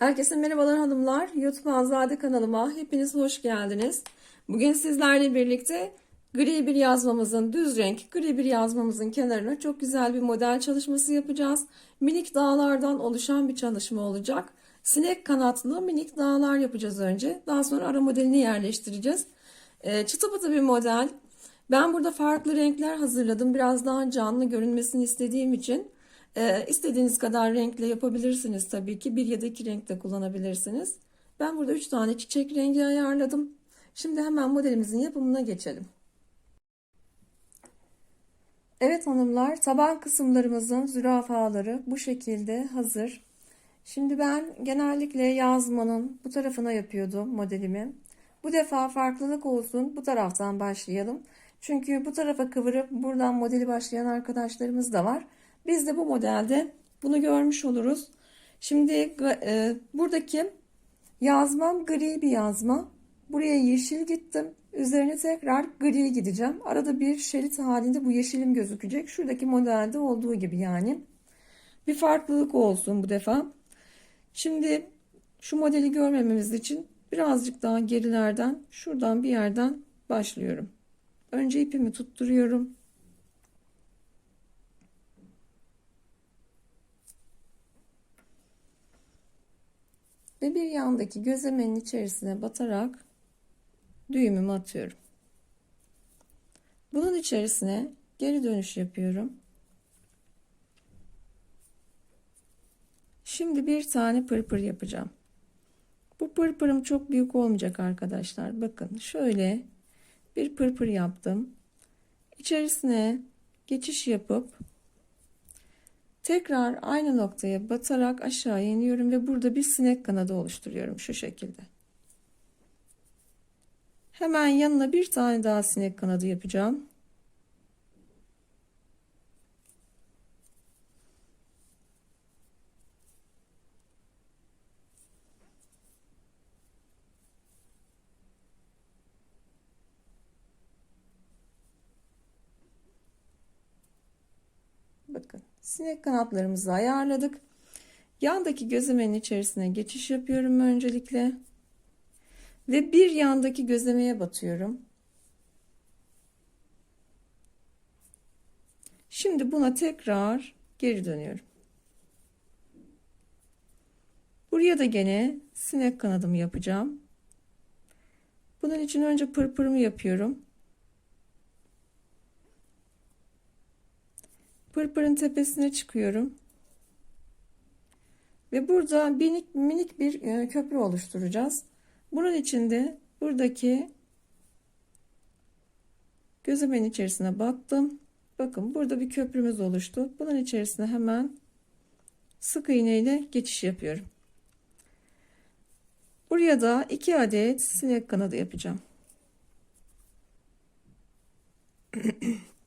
Herkese merhabalar hanımlar. YouTube Azade kanalıma hepiniz hoş geldiniz. Bugün sizlerle birlikte gri bir yazmamızın, düz renk gri bir yazmamızın kenarına çok güzel bir model çalışması yapacağız. Minik dağlardan oluşan bir çalışma olacak. Sinek kanatlı minik dağlar yapacağız önce. Daha sonra ara modelini yerleştireceğiz. Ee, çıtı pıtı bir model. Ben burada farklı renkler hazırladım. Biraz daha canlı görünmesini istediğim için. Ee, istediğiniz kadar renkle yapabilirsiniz tabii ki. Bir ya da iki renk de kullanabilirsiniz. Ben burada üç tane çiçek rengi ayarladım. Şimdi hemen modelimizin yapımına geçelim. Evet hanımlar, taban kısımlarımızın zürafaları bu şekilde hazır. Şimdi ben genellikle yazmanın bu tarafına yapıyordum modelimi. Bu defa farklılık olsun bu taraftan başlayalım. Çünkü bu tarafa kıvırıp buradan modeli başlayan arkadaşlarımız da var. Biz de bu modelde bunu görmüş oluruz. Şimdi e, buradaki yazmam gri bir yazma. Buraya yeşil gittim. Üzerine tekrar gri gideceğim. Arada bir şerit halinde bu yeşilim gözükecek. Şuradaki modelde olduğu gibi yani. Bir farklılık olsun bu defa. Şimdi şu modeli görmememiz için birazcık daha gerilerden şuradan bir yerden başlıyorum. Önce ipimi tutturuyorum. Ve bir yandaki gözlemenin içerisine batarak düğümümü atıyorum. Bunun içerisine geri dönüş yapıyorum. Şimdi bir tane pırpır yapacağım. Bu pırpırım çok büyük olmayacak arkadaşlar. Bakın şöyle bir pırpır yaptım. İçerisine geçiş yapıp tekrar aynı noktaya batarak aşağı iniyorum ve burada bir sinek kanadı oluşturuyorum şu şekilde. Hemen yanına bir tane daha sinek kanadı yapacağım. Bakın sinek kanatlarımızı ayarladık. Yandaki gözlemenin içerisine geçiş yapıyorum öncelikle. Ve bir yandaki gözlemeye batıyorum. Şimdi buna tekrar geri dönüyorum. Buraya da gene sinek kanadımı yapacağım. Bunun için önce pırpırımı yapıyorum. Pırpırın tepesine çıkıyorum. Ve burada minik minik bir e, köprü oluşturacağız. Bunun için de buradaki gözlemenin içerisine battım. Bakın burada bir köprümüz oluştu. Bunun içerisine hemen sık iğne ile geçiş yapıyorum. Buraya da iki adet sinek kanadı yapacağım.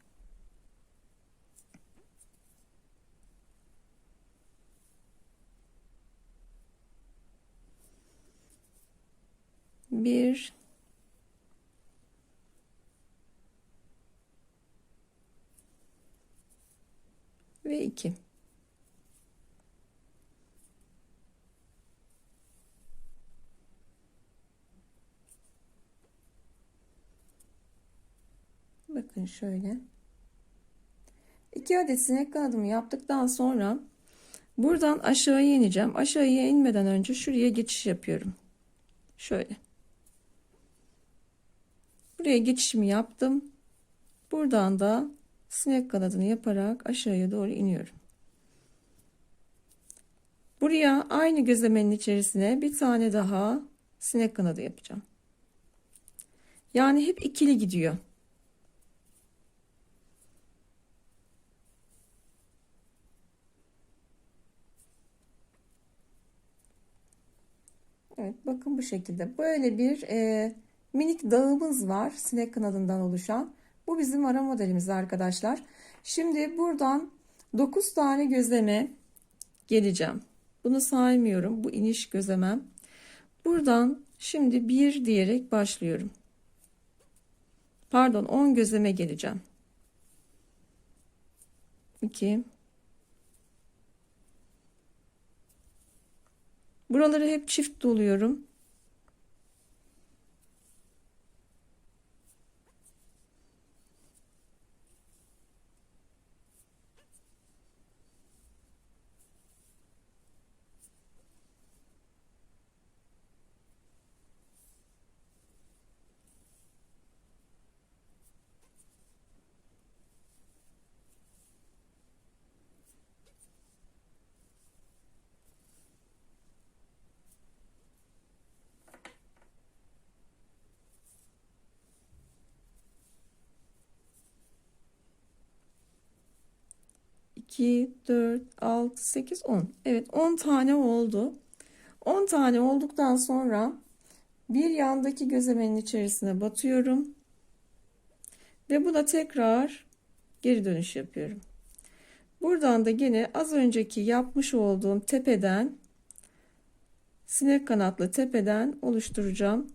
bir ve iki. Bakın şöyle. iki adet sinek kanadımı yaptıktan sonra buradan aşağıya ineceğim. Aşağıya inmeden önce şuraya geçiş yapıyorum. Şöyle. Buraya geçişimi yaptım. Buradan da sinek kanadını yaparak aşağıya doğru iniyorum. Buraya aynı gözlemenin içerisine bir tane daha sinek kanadı yapacağım. Yani hep ikili gidiyor. Evet bakın bu şekilde böyle bir e, minik dağımız var sinek kanadından oluşan. Bu bizim ara modelimiz arkadaşlar. Şimdi buradan 9 tane gözleme geleceğim. Bunu saymıyorum. Bu iniş gözlemem. Buradan şimdi 1 diyerek başlıyorum. Pardon 10 gözleme geleceğim. 2 Buraları hep çift doluyorum. İki, dört, altı, sekiz, on. Evet 10 tane oldu. 10 tane olduktan sonra bir yandaki gözlemenin içerisine batıyorum. Ve buna tekrar geri dönüş yapıyorum. Buradan da yine az önceki yapmış olduğum tepeden sinek kanatlı tepeden oluşturacağım.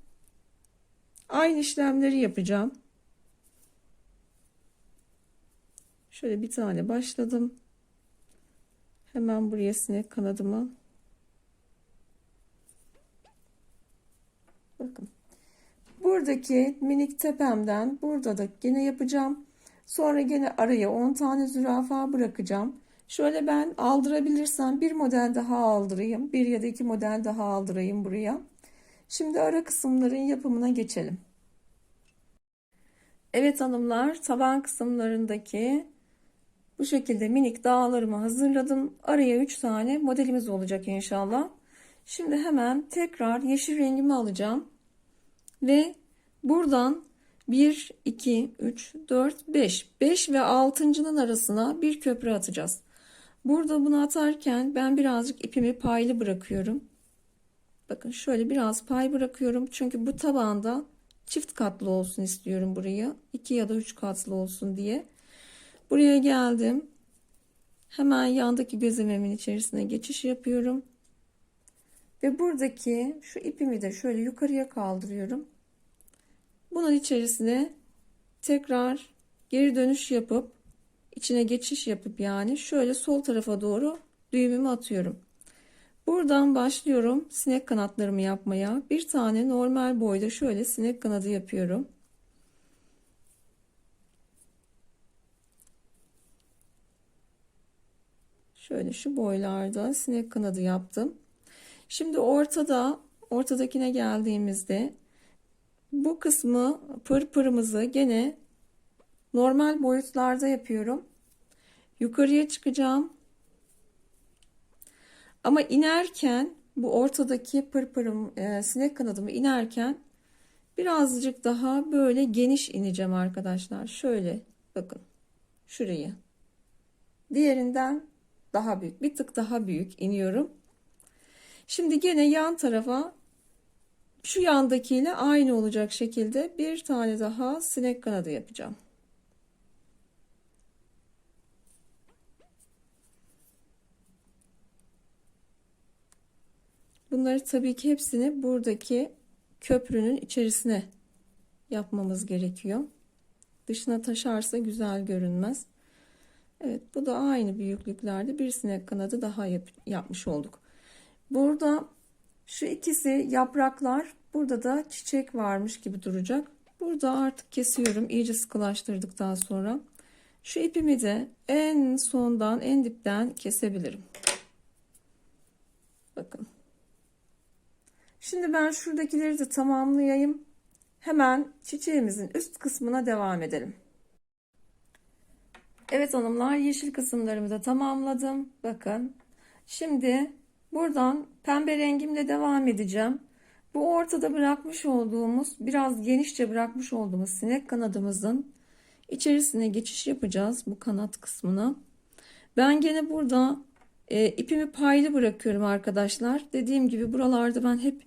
Aynı işlemleri yapacağım. Şöyle bir tane başladım. Hemen buraya sinek kanadımı Bakın. Buradaki minik tepemden burada da yine yapacağım. Sonra yine araya 10 tane zürafa bırakacağım. Şöyle ben aldırabilirsem bir model daha aldırayım. Bir ya da iki model daha aldırayım buraya. Şimdi ara kısımların yapımına geçelim. Evet hanımlar taban kısımlarındaki bu şekilde minik dağlarımı hazırladım. Araya 3 tane modelimiz olacak inşallah. Şimdi hemen tekrar yeşil rengimi alacağım. Ve buradan 1, 2, 3, 4, 5. 5 ve 6.'nın arasına bir köprü atacağız. Burada bunu atarken ben birazcık ipimi paylı bırakıyorum. Bakın şöyle biraz pay bırakıyorum. Çünkü bu tabanda çift katlı olsun istiyorum burayı. 2 ya da 3 katlı olsun diye. Buraya geldim. Hemen yandaki gözlememin içerisine geçiş yapıyorum. Ve buradaki şu ipimi de şöyle yukarıya kaldırıyorum. Bunun içerisine tekrar geri dönüş yapıp içine geçiş yapıp yani şöyle sol tarafa doğru düğümümü atıyorum. Buradan başlıyorum sinek kanatlarımı yapmaya. Bir tane normal boyda şöyle sinek kanadı yapıyorum. Şöyle şu boylarda sinek kanadı yaptım. Şimdi ortada ortadakine geldiğimizde bu kısmı pırpırımızı gene normal boyutlarda yapıyorum. Yukarıya çıkacağım. Ama inerken bu ortadaki pırpırım e, sinek kanadımı inerken birazcık daha böyle geniş ineceğim arkadaşlar. Şöyle bakın şurayı. Diğerinden daha büyük bir tık daha büyük iniyorum. Şimdi gene yan tarafa şu yandakiyle aynı olacak şekilde bir tane daha sinek kanadı yapacağım. Bunları tabii ki hepsini buradaki köprünün içerisine yapmamız gerekiyor. Dışına taşarsa güzel görünmez. Evet bu da aynı büyüklüklerde bir sinek kanadı daha yap yapmış olduk. Burada şu ikisi yapraklar burada da çiçek varmış gibi duracak. Burada artık kesiyorum iyice sıkılaştırdıktan sonra. Şu ipimi de en sondan en dipten kesebilirim. Bakın. Şimdi ben şuradakileri de tamamlayayım. Hemen çiçeğimizin üst kısmına devam edelim. Evet hanımlar yeşil kısımlarımı da tamamladım. Bakın. Şimdi buradan pembe rengimle devam edeceğim. Bu ortada bırakmış olduğumuz biraz genişçe bırakmış olduğumuz sinek kanadımızın içerisine geçiş yapacağız bu kanat kısmına. Ben gene burada e, ipimi paylı bırakıyorum arkadaşlar. Dediğim gibi buralarda ben hep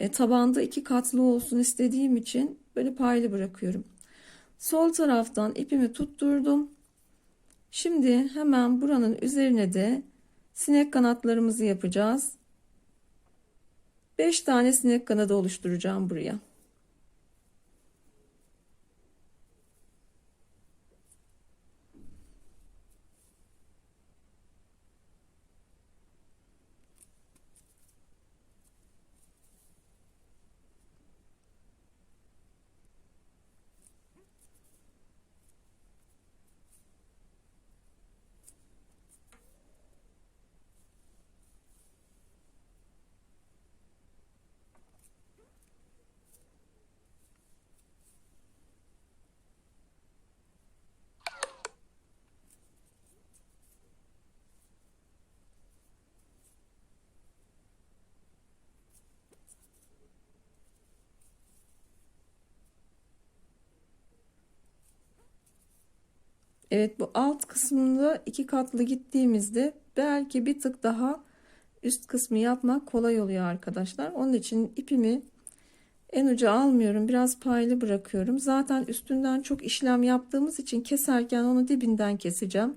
e, tabanda iki katlı olsun istediğim için böyle paylı bırakıyorum. Sol taraftan ipimi tutturdum. Şimdi hemen buranın üzerine de sinek kanatlarımızı yapacağız. 5 tane sinek kanadı oluşturacağım buraya. Evet bu alt kısmında iki katlı gittiğimizde belki bir tık daha üst kısmı yapmak kolay oluyor arkadaşlar. Onun için ipimi en uca almıyorum. Biraz paylı bırakıyorum. Zaten üstünden çok işlem yaptığımız için keserken onu dibinden keseceğim.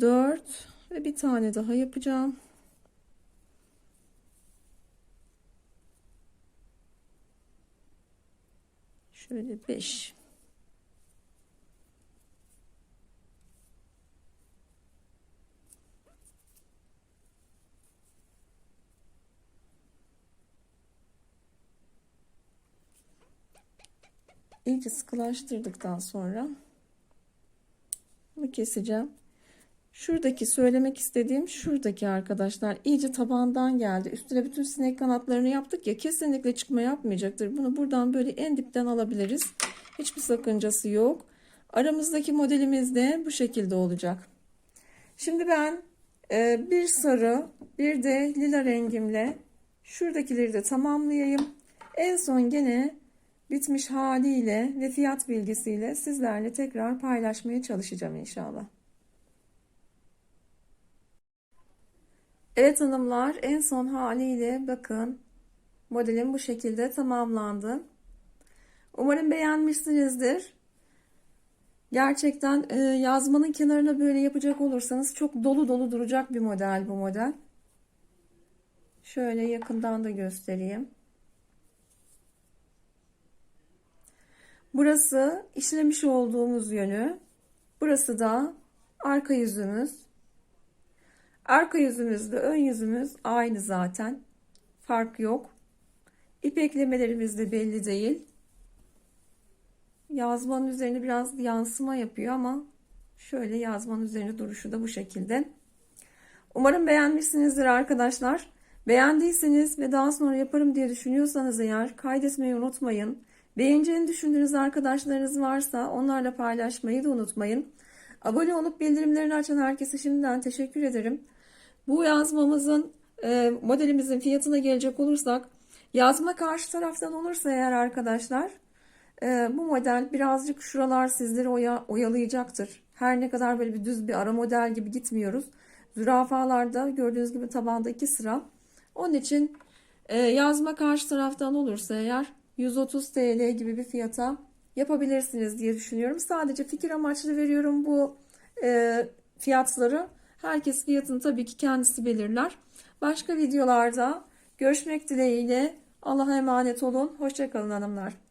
4 ve bir tane daha yapacağım. Şöyle 5 iyice sıkılaştırdıktan sonra bunu keseceğim. Şuradaki söylemek istediğim şuradaki arkadaşlar iyice tabandan geldi. Üstüne bütün sinek kanatlarını yaptık ya kesinlikle çıkma yapmayacaktır. Bunu buradan böyle en dipten alabiliriz. Hiçbir sakıncası yok. Aramızdaki modelimiz de bu şekilde olacak. Şimdi ben e, bir sarı bir de lila rengimle şuradakileri de tamamlayayım. En son gene bitmiş haliyle ve fiyat bilgisiyle sizlerle tekrar paylaşmaya çalışacağım inşallah. Evet hanımlar en son haliyle bakın modelim bu şekilde tamamlandı. Umarım beğenmişsinizdir. Gerçekten e, yazmanın kenarına böyle yapacak olursanız çok dolu dolu duracak bir model bu model. Şöyle yakından da göstereyim. Burası işlemiş olduğumuz yönü. Burası da arka yüzümüz. Arka yüzümüzle ön yüzümüz aynı zaten. Fark yok. İp eklemelerimiz de belli değil. Yazmanın üzerine biraz yansıma yapıyor ama şöyle yazmanın üzerine duruşu da bu şekilde. Umarım beğenmişsinizdir arkadaşlar. Beğendiyseniz ve daha sonra yaparım diye düşünüyorsanız eğer kaydetmeyi unutmayın. Beğeneceğini düşündüğünüz arkadaşlarınız varsa onlarla paylaşmayı da unutmayın. Abone olup bildirimlerini açan herkese şimdiden teşekkür ederim. Bu yazmamızın e, modelimizin fiyatına gelecek olursak yazma karşı taraftan olursa eğer arkadaşlar e, bu model birazcık şuralar sizleri oya, oyalayacaktır. Her ne kadar böyle bir düz bir ara model gibi gitmiyoruz. Zürafalarda gördüğünüz gibi tabanda iki sıra. Onun için e, yazma karşı taraftan olursa eğer 130 TL gibi bir fiyata yapabilirsiniz diye düşünüyorum. Sadece fikir amaçlı veriyorum bu e, fiyatları. Herkes fiyatını tabii ki kendisi belirler. Başka videolarda görüşmek dileğiyle Allah'a emanet olun. Hoşçakalın hanımlar.